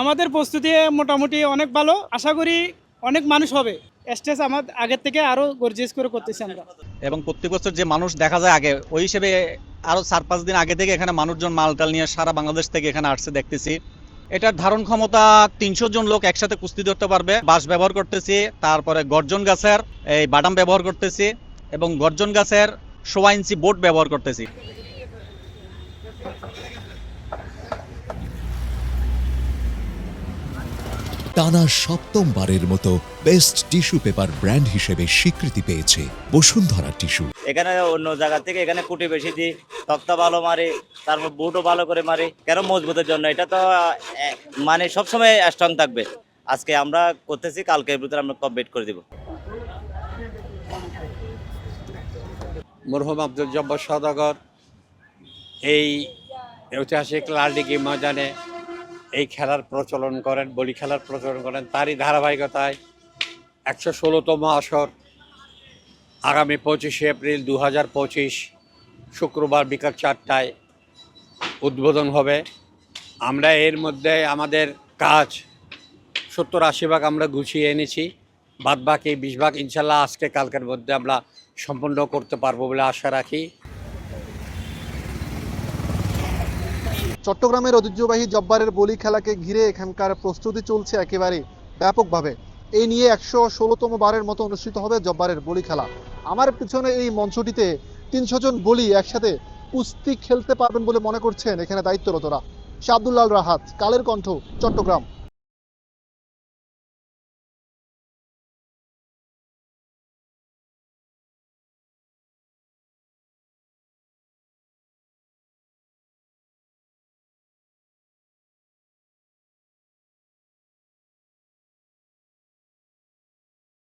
আমাদের প্রস্তুতি মোটামুটি অনেক ভালো। আশা করি অনেক মানুষ হবে। স্টেজ আমার আগের থেকে আরও গর্জিয়াস করে করতেছি আমরা। এবং প্রত্যেক বছর যে মানুষ দেখা যায় আগে, ওই হিসেবে আরও চার পাঁচ দিন আগে থেকে এখানে মানুষজন মালটাল নিয়ে সারা বাংলাদেশ থেকে এখানে আসছে, দেখতেছি। এটার ধারণ ক্ষমতা তিনশো জন লোক একসাথে কুস্তি ধরতে পারবে। বাঁশ ব্যবহার করতেছি, তারপরে গর্জন গাছের, এই বাদাম ব্যবহার করতেছি এবং গর্জন গাছের সোয়া ইঞ্চি বোট ব্যবহার করতেছি। টানা সপ্তমবারের মতো বেস্ট টিস্যু পেপার ব্র্যান্ড হিসেবে স্বীকৃতি পেয়েছে বসুন্ধরা টিস্যু এখানে অন্য জায়গা থেকে এখানে কুটি বেশি দিই তক্তা ভালো মারে তারপর বুটও ভালো করে মারে কেন মজবুতের জন্য? এটা তো মানে সবসময় স্ট্রং থাকবে। আজকে আমরা করতেছি কালকের ভিতরে আমরা কমপ্লিট করে দিব। মরহুম আব্দুল জব্বার সদাগর এই ঐতিহাসিক লালডিগি ময়দানে এই খেলার প্রচলন করেন, বলি খেলার প্রচলন করেন, তারই ধারাবাহিকতায় একশো ষোলোতম আসর আগামী পঁচিশে এপ্রিল দু হাজার পঁচিশ শুক্রবার বিকাল চারটায় উদ্বোধন হবে। আমরা এর মধ্যে আমাদের কাজ সত্তর আশি ভাগ আমরা গুছিয়ে এনেছি। বাদ বাকি বিশ ভাগ ইনশাল্লাহ আজকে কালকের মধ্যে আমরা সম্পন্ন করতে পারব বলে আশা রাখি। চট্টগ্রামের ঐতিহ্যবাহী জব্বারের বলি খেলাকে ঘিরে এখানকার প্রস্তুতি চলছে একেবারে ব্যাপকভাবে। এই নিয়ে একশো ষোলোতম বারের মতো অনুষ্ঠিত হবে জব্বারের বলি খেলা। আমার পিছনে এই মঞ্চটিতে তিনশো জন বলি একসাথে কুস্তি খেলতে পারবেন বলে মনে করছেন এখানে দায়িত্বরতরা। শাহ আব্দুল্লাল রাহাত, কালের কণ্ঠ, চট্টগ্রাম।